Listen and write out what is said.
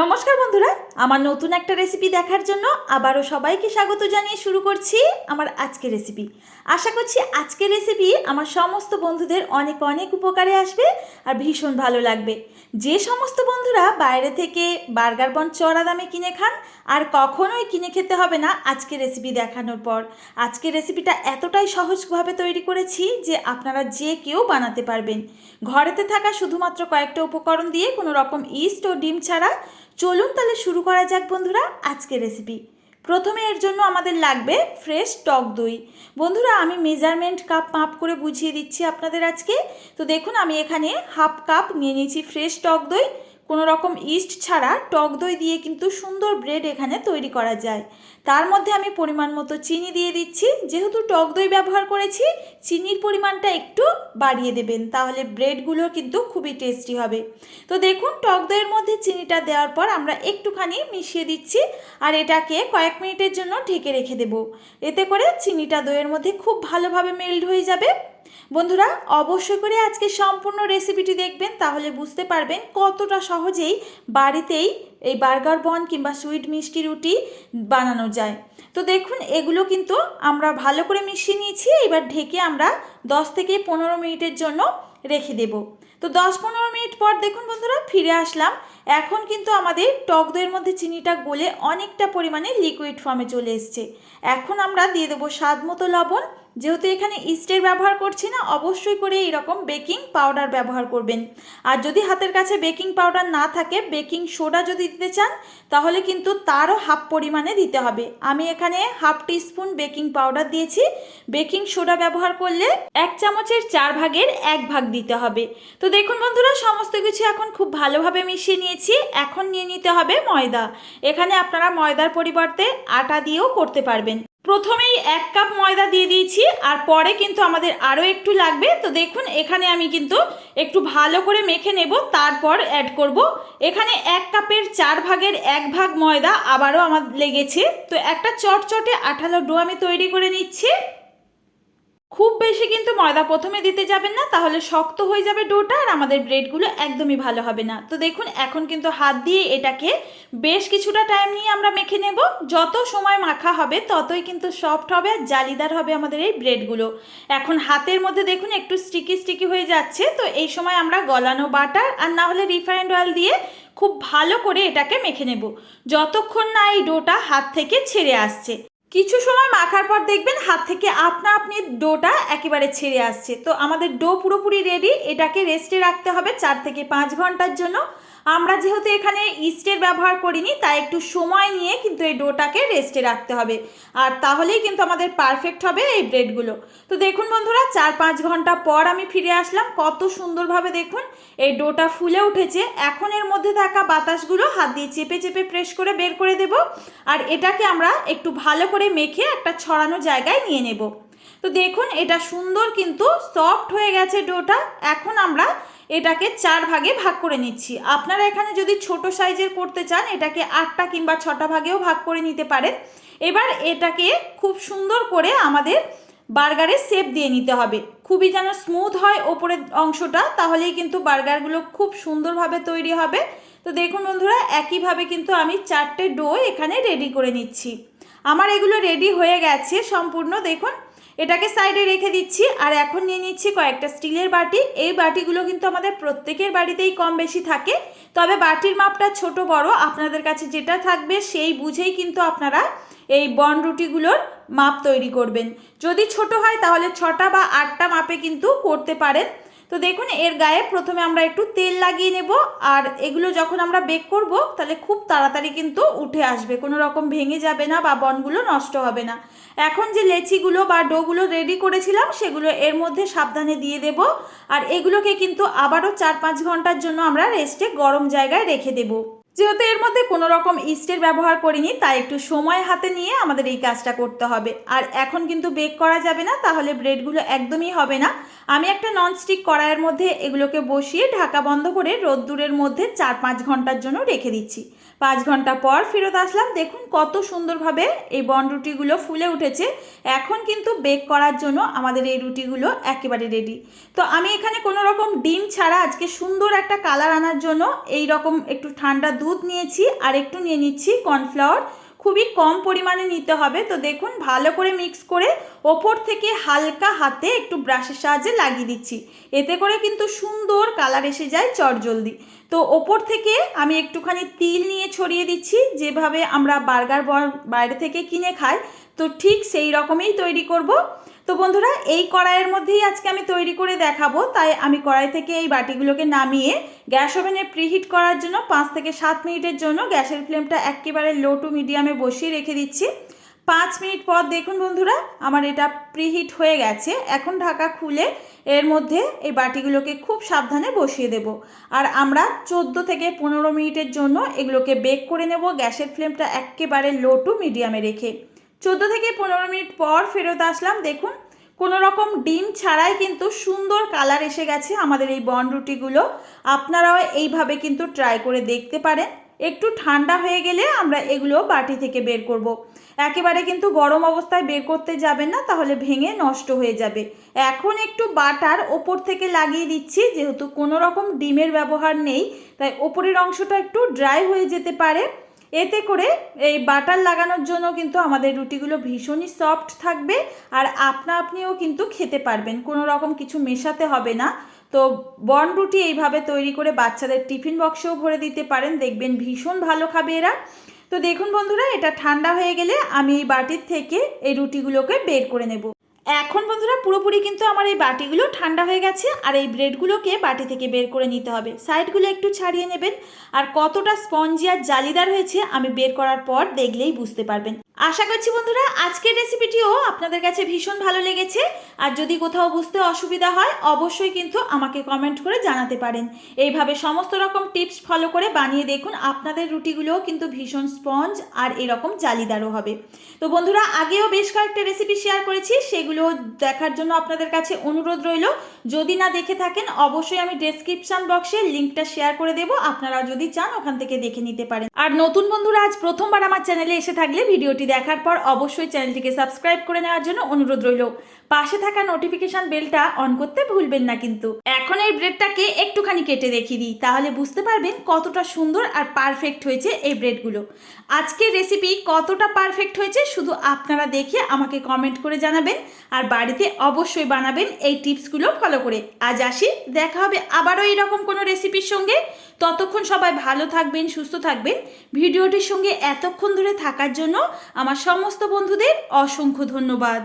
নমস্কার বন্ধুরা, আমার নতুন একটা রেসিপি দেখার জন্য আবারও সবাইকে স্বাগত জানিয়ে শুরু করছি আমার আজকের রেসিপি আশা করছি আজকের রেসিপি আমার সমস্ত বন্ধুদের অনেক অনেক উপকারে আসবে আর ভীষণ ভালো লাগবে। যে সমস্ত বন্ধুরা বাইরে থেকে বার্গার বন চড়া দামে কিনে খান আর কখনোই কিনে খেতে হবে না আজকের রেসিপি দেখানোর পর। আজকের রেসিপিটা এতটাই সহজভাবে তৈরি করেছি যে আপনারা যে কেউ বানাতে পারবেন। ঘরেতে থাকা শুধুমাত্র কয়েকটা উপকরণ দিয়ে কোনো রকম ইস্ট ও ডিম ছাড়া চলুন তাহলে শুরু করা যাক বন্ধুরা আজকের রেসিপি প্রথমে এর জন্য আমাদের লাগবে ফ্রেশ টক দই। বন্ধুরা, আমি মেজারমেন্ট কাপ মাপ করে বুঝিয়ে দিচ্ছি আপনাদের আজকে। তো দেখুন, আমি এখানে হাফ কাপ নিয়ে নিয়েছি ফ্রেশ টক দই। কোনো রকম ইস্ট ছাড়া টক দই দিয়ে কিন্তু সুন্দর ব্রেড এখানে তৈরি করা যায়। তার মধ্যে আমি পরিমাণ মতো চিনি দিয়ে দিচ্ছি। যেহেতু টক দই ব্যবহার করেছি, চিনির পরিমাণটা একটু বাড়িয়ে দেবেন, তাহলে ব্রেডগুলো কিন্তু খুবই টেস্টি হবে। তো দেখুন, টক দইয়ের মধ্যে চিনিটা দেওয়ার পর আমরা একটুখানি মিশিয়ে দিচ্ছি আর এটাকে কয়েক মিনিটের জন্য ঢেকে রেখে দেব। এতে করে চিনিটা দইয়ের মধ্যে খুব ভালোভাবে মেল্ট হয়ে যাবে। বন্ধুরা, অবশ্যই করে আজকে সম্পূর্ণ রেসিপিটি দেখবেন, তাহলে বুঝতে পারবেন কতটা সহজেই বাড়িতেই এই বার্গার বন কিংবা সুইট মিষ্টি রুটি বানানো যায়। তো দেখুন, এগুলো কিন্তু আমরা ভালো করে মিশিয়ে নিয়েছি, এবার ঢেকে আমরা 10 থেকে পনেরো মিনিটের জন্য রেখে দেব। তো দশ পনেরো মিনিট পর দেখুন বন্ধুরা, ফিরে আসলাম। এখন কিন্তু আমাদের টক দইয়ের মধ্যে চিনিটা গলে অনেকটা পরিমাণে লিকুইড ফর্মে চলে এসছে। এখন আমরা দিয়ে দেবো স্বাদ মতো লবণ যেহেতু এখানে ইস্টের ব্যবহার করছি না, অবশ্যই করে এরকম বেকিং পাউডার ব্যবহার করবেন। আর যদি হাতের কাছে বেকিং পাউডার না থাকে, বেকিং সোডা যদি দিতে চান, তাহলে কিন্তু তারও হাফ পরিমাণে দিতে হবে। আমি এখানে হাফ টিস্পুন বেকিং পাউডার দিয়েছি। বেকিং সোডা ব্যবহার করলে এক চামচের চার ভাগের এক ভাগ দিতে হবে। তো দেখুন বন্ধুরা, সমস্ত কিছু এখন খুব ভালোভাবে মিশিয়ে নিয়েছি। এখন নিয়ে নিতে হবে ময়দা। এখানে আপনারা ময়দার পরিবর্তে আটা দিয়েও করতে পারবেন। প্রথমেই এক কাপ ময়দা দিয়ে দিয়েছি, আর পরে কিন্তু আমাদের আরও একটু লাগবে। তো দেখুন, এখানে আমি কিন্তু একটু ভালো করে মেখে নেব, তারপর অ্যাড করব। এখানে এক কাপের চার ভাগের এক ভাগ ময়দা আবারও আমার লেগেছে। তো একটা চটচটে আঠালো ডো আমি তৈরি করে নিচ্ছি। খুব বেশি কিন্তু ময়দা প্রথমে দিতে যাবেন না, তাহলে শক্ত হয়ে যাবে ডোটা আর আমাদের ব্রেডগুলো একদমই ভালো হবে না। তো দেখুন, এখন কিন্তু হাত দিয়ে এটাকে বেশ কিছুটা টাইম নিয়ে আমরা মেখে নেব। যত সময় মাখা হবে, ততই কিন্তু সফট হবে আর জালিদার হবে আমাদের এই ব্রেডগুলো। এখন হাতের মধ্যে দেখুন, একটু স্টিকি স্টিকি হয়ে যাচ্ছে। তো এই সময় আমরা গলানো বাটার আর না হলে রিফাইন্ড অয়েল দিয়ে খুব ভালো করে এটাকে মেখে নেব। যতক্ষণ না এই ডোটা হাত থেকে ছেড়ে আসছে। কিছু সময় মাখার পর দেখবেন হাত থেকে আপনা আপনি ডোটা একেবারে ছেড়ে আসছে। তো আমাদের ডো পুরোপুরি রেডি এটাকে রেস্টে রাখতে হবে চার থেকে পাঁচ ঘণ্টার জন্য। আমরা যেহেতু এখানে ইস্টের ব্যবহার করিনি, তাই একটু সময় নিয়ে কিন্তু এই ডোটাকে রেস্টে রাখতে হবে। আর তাহলেই কিন্তু আমাদের পারফেক্ট হবে এই ব্রেডগুলো তো দেখুন বন্ধুরা চার পাঁচ ঘণ্টা পর আমি ফিরে আসলাম। কত সুন্দরভাবে দেখুন এই ডোটা ফুলে উঠেছে। এখন এর মধ্যে থাকা বাতাসগুলো হাত দিয়ে চেপে চেপে প্রেস করে বের করে দেব। আর এটাকে আমরা একটু ভালো করে মেখে একটা ছড়ানো জায়গায় নিয়ে নেব। তো দেখুন, এটা সুন্দর কিন্তু সফট হয়ে গেছে ডোটা। এখন আমরা এটাকে চার ভাগে ভাগ করে নিচ্ছি। আপনারা এখানে যদি ছোট সাইজের করতে চান, এটাকে আটটা কিংবা ছটা ভাগেও ভাগ করে নিতে পারেন। এবার এটাকে খুব সুন্দর করে আমাদের বার্গারের শেপ দিয়ে নিতে হবে। খুবই যেন স্মুথ হয় ওপরের অংশটা, তাহলেই কিন্তু বার্গারগুলো খুব সুন্দরভাবে তৈরি হবে। তো দেখুন বন্ধুরা, একইভাবে কিন্তু আমি চারটে ডো এখানে রেডি করে নিচ্ছি। আমার এগুলো রেডি হয়ে গেছে সম্পূর্ণ। দেখুন এটাকে সাইডে রেখে দিচ্ছি, আর এখন নিয়ে নিচ্ছি কয়েকটা স্টিলের বাটি। এই বাটিগুলো কিন্তু আমাদের প্রত্যেকের বাড়িতেই কম বেশি থাকে। তবে বাটির মাপটা ছোট বড়, আপনাদের কাছে যেটা থাকবে সেই বুঝেই কিন্তু আপনারা এই বন রুটিগুলোর মাপ তৈরি করবেন। যদি ছোট হয় তাহলে ছটা বা আটটা মাপে কিন্তু করতে পারেন। তো দেখুন, এর গায়ে প্রথমে আমরা একটু তেল লাগিয়ে নেব, আর এগুলো যখন আমরা বেক করব, তাহলে খুব তাড়াতাড়ি কিন্তু উঠে আসবে। কোনো রকম ভেঙে যাবে না বা বনগুলো নষ্ট হবে না। এখন যে লেচিগুলো বা ডোগুলো রেডি করেছিলাম, সেগুলো এর মধ্যে সাবধানে দিয়ে দেব, আর এগুলোকে কিন্তু আবারও চার পাঁচ ঘণ্টার জন্য আমরা রেস্টে গরম জায়গায় রেখে দেবো। যেহেতু এর মধ্যে কোনো রকম ইস্টের ব্যবহার করিনি, তাই একটু সময় হাতে নিয়ে আমাদের এই কাজটা করতে হবে। আর এখন কিন্তু বেক করা যাবে না, তাহলে ব্রেডগুলো একদমই হবে না। আমি একটা ননস্টিক কড়াইয়ের মধ্যে এগুলোকে বসিয়ে ঢাকা বন্ধ করে রোদ্দুরের মধ্যে চার পাঁচ ঘণ্টার জন্য রেখে দিচ্ছি। পাঁচ ঘণ্টা পর ফেরত আসলাম, দেখুন কত সুন্দরভাবে এই বন রুটিগুলো ফুলে উঠেছে। এখন কিন্তু বেক করার জন্য আমাদের এই রুটিগুলো একেবারে রেডি তো আমি এখানে কোনো রকম ডিম ছাড়া আজকে সুন্দর একটা কালার আনার জন্য এই রকম একটু ঠান্ডা দুধ নিয়েছি, আর একটু নিয়ে নিচ্ছি কর্নফ্লাওয়ার খুবই কম পরিমাণে নিতে হবে। তো দেখুন, ভালো করে মিক্স করে ওপর থেকে হালকা হাতে একটু ব্রাশের সাহায্যে লাগিয়ে দিচ্ছি। এতে করে কিন্তু সুন্দর কালার এসে যায় চটজলদি। তো ওপর থেকে আমি একটুখানি তিল নিয়ে ছড়িয়ে দিচ্ছি, যেভাবে আমরা বার্গার বাইরে থেকে কিনে খাই। তো ঠিক সেই রকমই তৈরি করব। তো বন্ধুরা, এই কড়াইয়ের মধ্যেই আজকে আমি তৈরি করে দেখাবো। তাই আমি কড়াই থেকে এই বাটিগুলোকে নামিয়ে গ্যাস ওভেনে প্রিহিট করার জন্য পাঁচ থেকে সাত মিনিটের জন্য গ্যাসের ফ্লেমটা একেবারে লো টু মিডিয়ামে বসিয়ে রেখে দিচ্ছি। পাঁচ মিনিট পর দেখুন বন্ধুরা, আমার এটা প্রিহিট হয়ে গেছে। এখন ঢাকা খুলে এর মধ্যে এই বাটিগুলোকে খুব সাবধানে বসিয়ে দেব। আর আমরা চোদ্দ থেকে পনেরো মিনিটের জন্য এগুলোকে বেক করে নেব। গ্যাসের ফ্লেমটা একেবারে লো টু মিডিয়ামে রেখে। চোদ্দ থেকে পনেরো মিনিট পর ফেরত আসলাম। দেখুন, কোনো রকম ডিম ছাড়াই কিন্তু সুন্দর কালার এসে গেছে আমাদের এই বন রুটিগুলো। আপনারাও এইভাবে কিন্তু ট্রাই করে দেখতে পারেন। একটু ঠান্ডা হয়ে গেলে আমরা এগুলো বাটি থেকে বের করব। একেবারে কিন্তু গরম অবস্থায় বের করতে যাবেন না, তাহলে ভেঙে নষ্ট হয়ে যাবে। এখন একটু বাটার ওপর থেকে লাগিয়ে দিচ্ছি, যেহেতু কোনো রকম ডিমের ব্যবহার নেই, তাই ওপরের অংশটা একটু ড্রাই হয়ে যেতে পারে। এতে করে এই বাটার লাগানোর জন্য কিন্তু আমাদের রুটিগুলো ভীষণই সফট থাকবে আর আপনা আপনিও কিন্তু খেতে পারবেন। কোনো রকম কিছু মেশাতে হবে না। তো বন রুটি এইভাবে তৈরি করে বাচ্চাদের টিফিন বক্সেও ভরে দিতে পারেন। দেখবেন ভীষণ ভালো খাবে এরা। তো দেখুন বন্ধুরা, এটা ঠান্ডা হয়ে গেলে আমি এই বাটির থেকে এই রুটিগুলোকে বের করে নেব। এখন বন্ধুরা পুরোপুরি কিন্তু আমার এই বাটিগুলো ঠান্ডা হয়ে গেছে আর এই ব্রেডগুলোকে বাটি থেকে বের করে নিতে হবে। সাইডগুলো একটু ছাড়িয়ে নেবেন। আর কতটা স্পঞ্জি আর জালিদার হয়েছে আমি বের করার পর দেখলেই বুঝতে পারবেন। আশা করছি বন্ধুরা, আজকের রেসিপিটিও আপনাদের কাছে ভীষণ ভালো লেগেছে। আর যদি কোথাও বুঝতে অসুবিধা হয়, অবশ্যই কিন্তু আমাকে কমেন্ট করে জানাতে পারেন। এইভাবে সমস্ত রকম টিপস ফলো করে বানিয়ে দেখুন, আপনাদের রুটিগুলোও কিন্তু ভীষণ স্পঞ্জ আর এরকম জালিদারও হবে। তো বন্ধুরা, আগেও বেশ কয়েকটা রেসিপি শেয়ার করেছি, সেগুলো দেখার জন্য আপনাদের কাছে অনুরোধ রইল। যদি না দেখে থাকেন, অবশ্যই আমি ডেসক্রিপশন বক্সে লিঙ্কটা শেয়ার করে দেবো। আপনারা যদি চান, ওখান থেকে দেখে নিতে পারেন। আর নতুন বন্ধুরা, আজ প্রথমবার আমার চ্যানেলে এসে থাকলে ভিডিওটি দেখার পর অবশ্যই চ্যানেলটিকে সাবস্ক্রাইব করে নেওয়ার জন্য অনুরোধ রইল। পাশে থাকা নোটিফিকেশন বেলটা অন করতে ভুলবেন না কিন্তু। এখন এই ব্রেডটাকে একটুখানি কেটে দেখিয়ে দিই, তাহলে বুঝতে পারবেন কতটা সুন্দর আর পারফেক্ট হয়েছে এই ব্রেডগুলো আজকের রেসিপি কতটা পারফেক্ট হয়েছে শুধু আপনারা দেখে আমাকে কমেন্ট করে জানাবেন আর বাড়িতে অবশ্যই বানাবেন এই টিপসগুলো ফলো করে। আজ আসি, দেখা হবে আবারও এইরকম কোনো রেসিপির সঙ্গে। ততক্ষণ সবাই ভালো থাকবেন, সুস্থ থাকবেন। ভিডিওটির সঙ্গে এতক্ষণ ধরে থাকার জন্য আমার সমস্ত বন্ধুদের অসংখ্য ধন্যবাদ।